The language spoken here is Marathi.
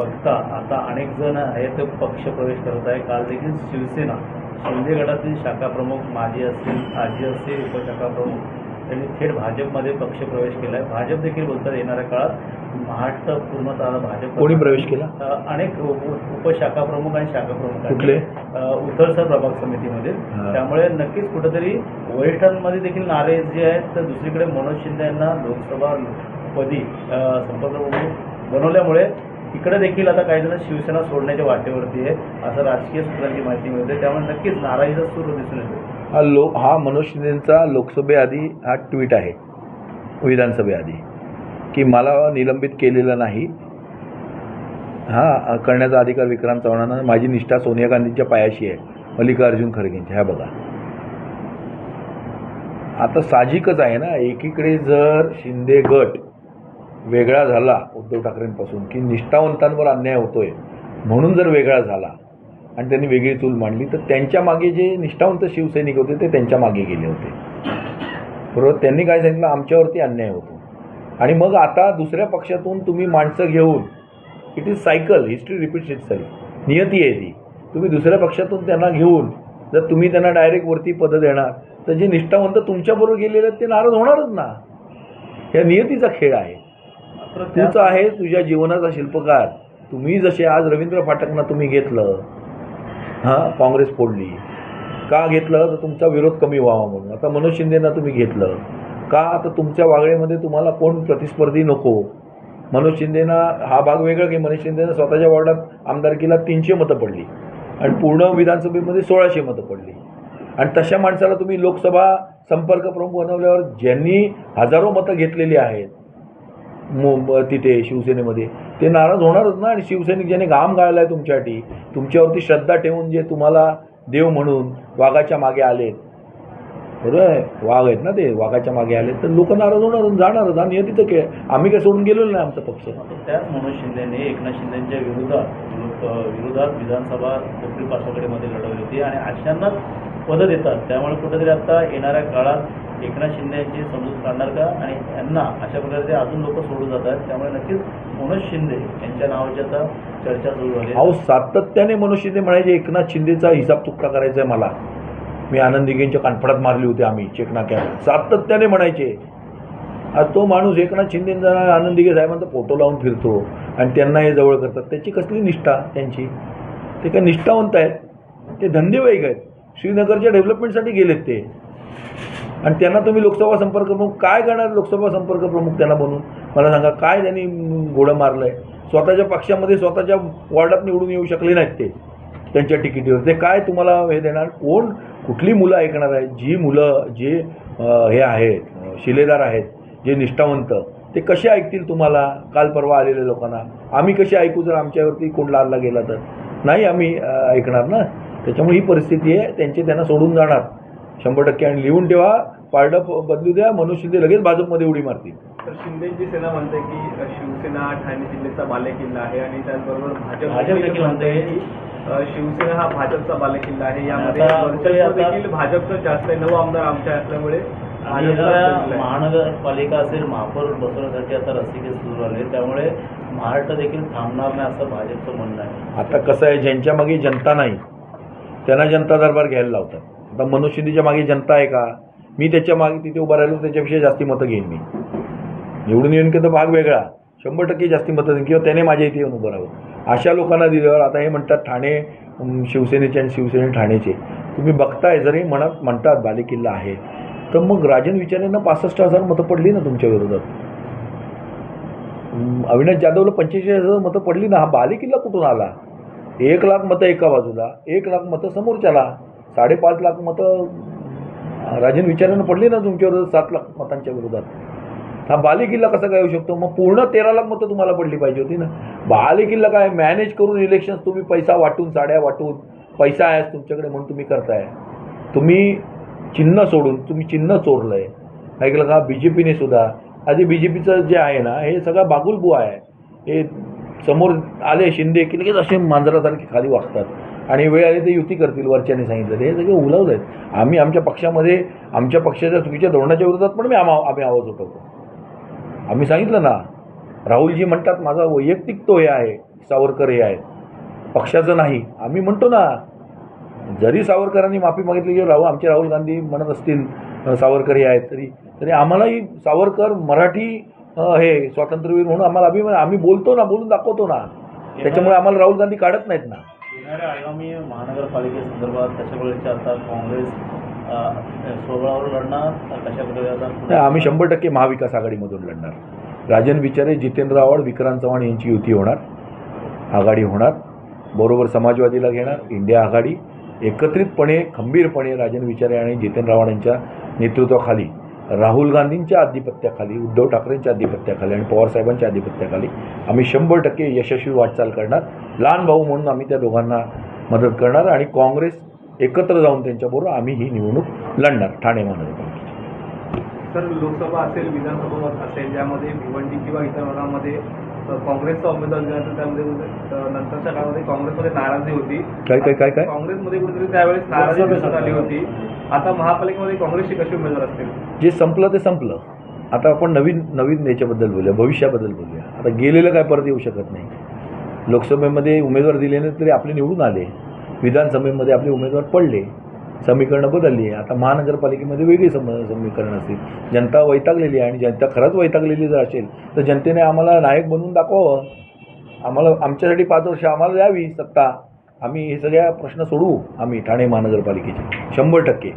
बघता आता अनेक जण आहेत पक्ष प्रवेश करत आहे काल देखील शिवसेना शिंदे गटातील शाखा प्रमुख माजी असतील आजी असतील उपशाखा प्रमुख त्यांनी थेट भाजपमध्ये पक्ष प्रवेश केला आहे भाजप देखील बोलतात येणाऱ्या काळात महाराष्ट्र पूर्णतः भाजप कोणी प्रवेश केला अनेक उप- उपशाखा प्रमुख आणि शाखा प्रमुख. कुठले? उथळसर प्रभाग समितीमध्ये. त्यामुळे नक्कीच कुठेतरी वरिष्ठांमध्ये देखील नारे जे आहेत तर दुसरीकडे मनोज शिंदे यांना लोकसभा पदी संपर्क बनवल्यामुळे तिकडे देखील आता काही जण शिवसेना सोडण्याच्या वाटेवरती आहे असं राजकीय सूत्रांची माहिती मिळते. त्यामुळे नक्कीच नाराजीचा सूर दिसून येतो. हा लो हा मनोज शिंदेचा लोकसभेआधी हा ट्विट आहे विधानसभेआधी की मला निलंबित केलेलं नाही. हा करण्याचा अधिकार विक्रांत चव्हाणांना माझी निष्ठा सोनिया गांधींच्या पायाशी आहे मल्लिकार्जुन खरगेंच्या ह्या बघा. आता साहजिकच आहे ना एकीकडे जर शिंदे गट वेगळा झाला उद्धव ठाकरेंपासून की निष्ठावंतांवर अन्याय होतोय म्हणून जर वेगळा झाला आणि त्यांनी वेगळी चूल मांडली तर त्यांच्या मागे जे निष्ठावंत शिवसैनिक होते ते त्यांच्या मागे गेले होते. बरोबर त्यांनी काय सांगितलं? आमच्यावरती अन्याय होतो. आणि मग आता दुसऱ्या पक्षातून तुम्ही माणसं घेऊन it is cycle history repeats itself नियती आहे ती. तुम्ही दुसऱ्या पक्षातून त्यांना घेऊन जर तुम्ही त्यांना डायरेक्ट वरती पदं देणार तर जे निष्ठावंत तुमच्याबरोबर गेलेले आहेत ते नाराज होणारच ना. या नियतीचा खेळ आहे. तूच आहे तुझ्या जीवनाचा शिल्पकार. तुम्ही जसे आज रवींद्र फाटकना तुम्ही घेतलं हां काँग्रेस फोडली. का घेतलं? तर तुमचा विरोध कमी व्हावा म्हणून. आता मनोज शिंदेना तुम्ही घेतलं. का आता तुमच्या वागळेमध्ये तुम्हाला कोण प्रतिस्पर्धी नको? मनोज शिंदेना हा भाग वेगळा की मनोज शिंदेनं स्वतःच्या वॉर्डात आमदारकीला तीनशे मतं पडली. आणि पूर्ण विधानसभेमध्ये सोळाशे मतं पडली. आणि तशा माणसाला तुम्ही लोकसभा संपर्क प्रमुख बनवल्यावर ज्यांनी हजारो मतं घेतलेली आहेत मु तिथे शिवसेनेमध्ये. ते नाराज होणारच ना आणि शिवसैनिक ज्याने घाम गाळला आहे तुमच्यासाठी तुमच्यावरती श्रद्धा ठेवून जे तुम्हाला देव म्हणून वाघाच्या मागे आलेत. बरोबर आहे? वाघ आहेत ना ते वाघाच्या मागे आले तर लोक नाराज होणार जाणारच. आणि तिथं खेळ आम्ही काय सोडून गेलेलो नाही आमचा पक्ष. त्याच मनोज शिंदेने एकनाथ शिंदेच्या विरोधात विरोधात विधानसभा कोपरी पासवाकडेमध्ये लढवली होती आणि अशांनाच पदं देतात. त्यामुळे कुठेतरी आता येणाऱ्या काळात एकनाथ शिंदे यांची समजूत काढणार का? आणि यांना अशा प्रकारे अजून लोक सोडून जात आहेत. त्यामुळे नक्कीच मनोज शिंदे यांच्या नावाची आता चर्चा सुरू झाली अहो सातत्याने मनोज शिंदे म्हणायचे एकनाथ शिंदेचा हिसाब चुकता करायचा आहे मला. मी आनंद दिघेंच्या कानफडात मारली होती आम्ही चेकनाक्या सातत्याने म्हणायचे आज तो माणूस एकनाथ शिंदेचा आनंद दिघे साहेबांचा फोटो लावून फिरतो आणि त्यांना हे जवळ करतात. त्याची कसली निष्ठा त्यांची? ते काय निष्ठावंत आहेत? ते धंदेवाईक आहेत. श्रीनगरच्या डेव्हलपमेंटसाठी गेलेत ते. आणि त्यांना तुम्ही लोकसभा संपर्क प्रमुख काय करणार लोकसभा संपर्क प्रमुख त्यांना बनवून मला सांगा काय त्यांनी घोडं मारलं आहे स्वतःच्या पक्षामध्ये स्वतःच्या वॉर्डात निवडून येऊ शकले नाहीत ते त्यांच्या तिकिटीवर. ते काय तुम्हाला हे देणार? कोण? कुठली मुलं ऐकणार आहेत? जी मुलं जे हे आहेत शिलेदार आहेत जे निष्ठावंत ते कसे ऐकतील तुम्हाला? काल परवा आलेल्या लोकांना. आम्ही कसे ऐकू जर आमच्यावरती कोण लादला गेला तर? नाही आम्ही ऐकणार ना? त्याच्यामुळे ही परिस्थिती आहे त्यांचे त्यांना सोडून जाणार. शंभर टक्के आणि लिहून ठेवा पारडं प- बदलू द्या मनोज शिंदे लगेच भाजपमध्ये उडी मारतील. तर शिंदेची सेना म्हणते की शिवसेना ठाणे जिल्ह्याचा बालेकिल्ला आहे आणि त्याचबरोबर भाजप भाजप देखील म्हणते. की शिवसेना हा भाजपचा बालेकिल्ला आहे. यामध्ये आता वर्चस्व आता- देखील भाजपचं जास्त आहे. नऊ आमदार आमच्या असल्यामुळे आणि. महानगरपालिका असेल महापौर बसवण्यासाठी आता रस्ते सुरू झाले त्यामुळे महाराष्ट्र देखील थांबणार नाही असं भाजपचं म्हणणं आहे. आता कसं आहे ज्यांच्या मागे जनता नाही त्यांना जनता दरबार घ्यायला लावतात. आता मनोज शिंदेच्या मागे जनता आहे का? मी त्याच्यामागे तिथे उभा राहिलो त्याच्यापेक्षा जास्ती मतं घेईन मी. निवडून येऊन की तर भाग वेगळा. शंभर टक्के जास्ती मतं देईन किंवा त्याने माझ्या इथे येऊन उभं राहावं. अशा लोकांना दिल्यावर आता हे म्हणतात ठाणे शिवसेनेचे आणि शिवसेने ठाणेचे. तुम्ही बघताय जरी म्हणत म्हणतात बालेकिल्ला आहे तर मग राजन विचारेंना पासष्ट हजार मतं पडली ना तुमच्या विरोधात? अविनाश जाधवला पंचेचाळीस हजार मतं पडली ना? हा बालेकिल्ला कुठून आला? एक लाख मतं एका बाजूला एक लाख मतं समोरच्याला. साडेपाच लाख मतं राजन विचारानं पडली ना तुमच्यावर सात लाख मतांच्या विरोधात. हा बालेकिल्ला कसा काय येऊ शकतो? मग पूर्ण तेरा लाख मतं तुम्हाला पडली पाहिजे होती ना. बालेकिल्ला काय? मॅनेज करून इलेक्शन तुम्ही पैसा वाटून साड्या वाटून पैसा आहे तुमच्याकडे म्हणून तुम्ही करताय. तुम्ही चिन्ह सोडून तुम्ही चिन्ह चोरलं आहे ऐकलं का? बी जे पीने सुद्धा. आधी बी जे पीचं जे आहे ना हे सगळा बागुलबुवा आहे. हे समोर आले शिंदे की लगेच असे मांजरासारखे खाली वागतात. आणि वेळ आली ते युती करतील वरच्याने सांगितलं. ते हे सगळं उलवलं आहेत. आम्ही आमच्या पक्षामध्ये आमच्या पक्षाच्या चुकीच्या धोरणाच्या विरोधात पण मी आम्हा आम्ही आवाज उठवतो. आम्ही सांगितलं ना राहुलजी म्हणतात माझा वैयक्तिक तो हे आहे सावरकर हे आहेत. पक्षाचं नाही. आम्ही म्हणतो ना जरी सावरकरांनी माफी मागितली की राहुल आमचे राहुल गांधी म्हणत असतील सावरकर हे आहेत तरी तरी आम्हालाही सावरकर मराठी हे स्वातंत्र्यवीर म्हणून आम्हाला अभिमान आम्ही बोलतो ना बोलून दाखवतो ना. त्याच्यामुळे आम्हाला राहुल गांधी काढत नाहीत ना. आगामी महानगरपालिकेसंदर्भात कशा प्रकारचे आता काँग्रेस अ, सोहळावर लढणार कशाप्रकारे आता नाही, आम्ही शंभर टक्के महाविकास आघाडीमधून लढणार. राजन विचारे जितेंद्र आव्हाड विक्रांत चव्हाण यांची युती होणार. आघाडी होणार. बरोबर समाजवादीला घेणार. इंडिया आघाडी. एकत्रितपणे खंबीरपणे राजन विचारे आणि जितेंद्र आव्हाड यांच्या नेतृत्वाखाली राहुल गांधींच्या आधिपत्याखाली उद्धव ठाकरेंच्या आधिपत्याखाली आणि पवारसाहेबांच्या आधिपत्याखाली आम्ही शंभर टक्के यशस्वी वाटचाल करणार. लहान भाऊ म्हणून आम्ही त्या दोघांना मदत करणार आणि काँग्रेस एकत्र जाऊन त्यांच्याबरोबर आम्ही ही निवडणूक लढणार ठाणे महानगरपालिकेची. सर लोकसभा असेल विधानसभा असेल ज्यामध्ये भिवंडी किंवा इतर भागामध्ये काँग्रेसचा उमेदवार दिला त्यामध्ये अ, नंतरच्या काळामध्ये काँग्रेसमध्ये नाराजी होती. काय काय काय काय? काँग्रेसमध्ये कुठेतरी त्यावेळेस नाराजी दिसून आली होती. आता महापालिकेमध्ये काँग्रेसचे कसे उमेदवार असतील? जे संपलं ते संपलं. आता आपण नवीन नवीन याच्याबद्दल बोलूया भविष्याबद्दल बोलूया. आता गेलेलं काय परत येऊ शकत नाही. लोकसभेमध्ये उमेदवार दिले नाही तरी आपले निवडून आले. विधानसभेमध्ये आपले उमेदवार पडले. समीकरणं बदलली आहे. आता महानगरपालिकेमध्ये वेगळी सम समीकरणं असतील. जनता वैतागलेली आहे आणि जनता खरंच वैतागलेली जर असेल तर जनतेने आम्हाला नायक बनवून दाखवावं. आम्हाला आमच्यासाठी पाच वर्ष आम्हाला द्यावी सत्ता. आम्ही हे सगळ्या प्रश्न सोडवू आम्ही ठाणे महानगरपालिकेचे. शंभर टक्के.